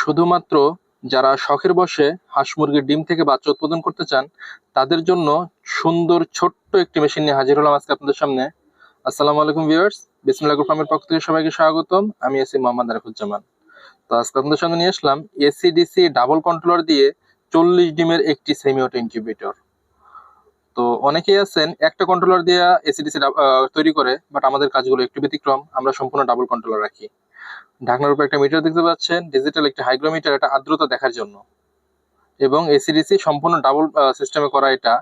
শুধুমাত্র যারা শখের বসে হাঁস মুরগির ডিম থেকে বাচ্চা উৎপাদন করতে চান, তাদের জন্য সুন্দর ছোট্ট একটি মেশিন নিয়ে হাজির হলাম আজকে আপনাদের সামনে। আসসালামু আলাইকুম ভিউয়ার্স, বিসমুল্লাহ ফার্মের পক্ষ থেকে সবাইকে স্বাগতম। আমি এসি মোহাম্মদ আরিফুজ্জামান। তো আজকে আপনাদের সামনে নিয়ে আসলাম এসিডিসি ডাবল কন্ট্রোলার দিয়ে চল্লিশ ডিমের একটি সেমি অটো ইনকিউবেটর তো অনেকেই আছেন, একটা কন্ট্রোলার দিয়ে এসিডিসি তৈরি করে বাট আমাদের কাজগুলো একটু ব্যতিক্রম, আমরা সম্পূর্ণ ডাবল কন্ট্রোলার রাখি। ঢাকনার উপর একটা মিটার দেখতে পাচ্ছেন ডিজিটাল একটা হাইগ্রোমিটার এটা আর্দ্রতা দেখার জন্য। এবং এসিডিসি সম্পূর্ণ ডাবল সিস্টেমে করা এটা।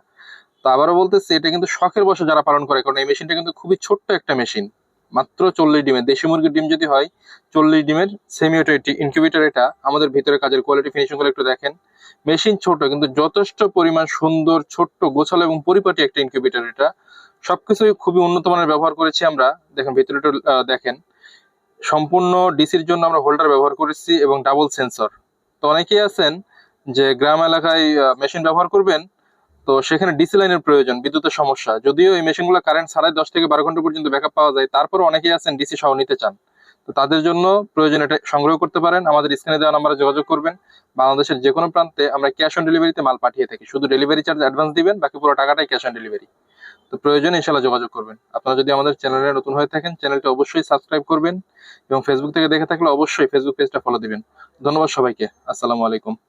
তো আবারও বলতেছি, এটা কিন্তু শখের বসে যারা পালন করে, কারণ এই মেশিনটা কিন্তু খুবই ছোট্ট একটা মেশিন মাত্র চল্লিশ ডিমের, দেশি মুরগির ডিম যদি হয় চল্লিশ ডিমের সেমি অটো ইনকিউবেটর এটা আমাদের ভিতরে কাজের কোয়ালিটি ফিনিশিংগুলো একটু দেখেন। মেশিন ছোট, কিন্তু যথেষ্ট পরিমাণ সুন্দর, ছোট্ট, গোছালো এবং পরিপাটি একটা ইনকিউবেটর এটা। সবকিছুই খুবই উন্নত মানের ব্যবহার করেছি আমরা। দেখেন, ভিতরে দেখেন। সম্পূর্ণ ডিসির জন্য আমরা হোল্ডার ব্যবহার করেছি এবং ডাবল সেন্সর তো অনেকেই আছেন যে গ্রাম এলাকায় মেশিন ব্যবহার করবেন তো সেখানে ডিসি লাইনের প্রয়োজন, বিদ্যুতের সমস্যা। যদিও এই মেশিনগুলো কারেন্ট ছাড়াই দশ থেকে বারো ঘণ্টা পর্যন্ত ব্যাকআপ পাওয়া যায় তারপর অনেকেই আছেন ডিসি সহ নিতে চান। তো তাদের জন্য প্রয়োজন এটা সংগ্রহ করতে পারেন। আমাদের স্ক্রিনে দেওয়া নাম্বারে যোগাযোগ করবেন। বাংলাদেশের যে কোনো প্রান্তে আমরা ক্যাশ অন ডেলিভারিতে মাল পাঠিয়ে থাকি। শুধু ডেলিভারি চার্জ অ্যাডভান্স দিবেন, বাকি পুরো টাকাটাই ক্যাশ অন ডেলিভারি তো প্রয়োজন ইনশাল্লাহ যোগাযোগ করবেন। আপনারা যদি আমাদের চ্যানেলে নতুন হয়ে থাকেন চ্যানেলটা অবশ্যই সাবস্ক্রাইব করবেন এবং ফেসবুক থেকে দেখে থাকলে অবশ্যই ফেসবুক পেজটা ফলো দিবেন। ধন্যবাদ সবাইকে। আসসালামু আলাইকুম।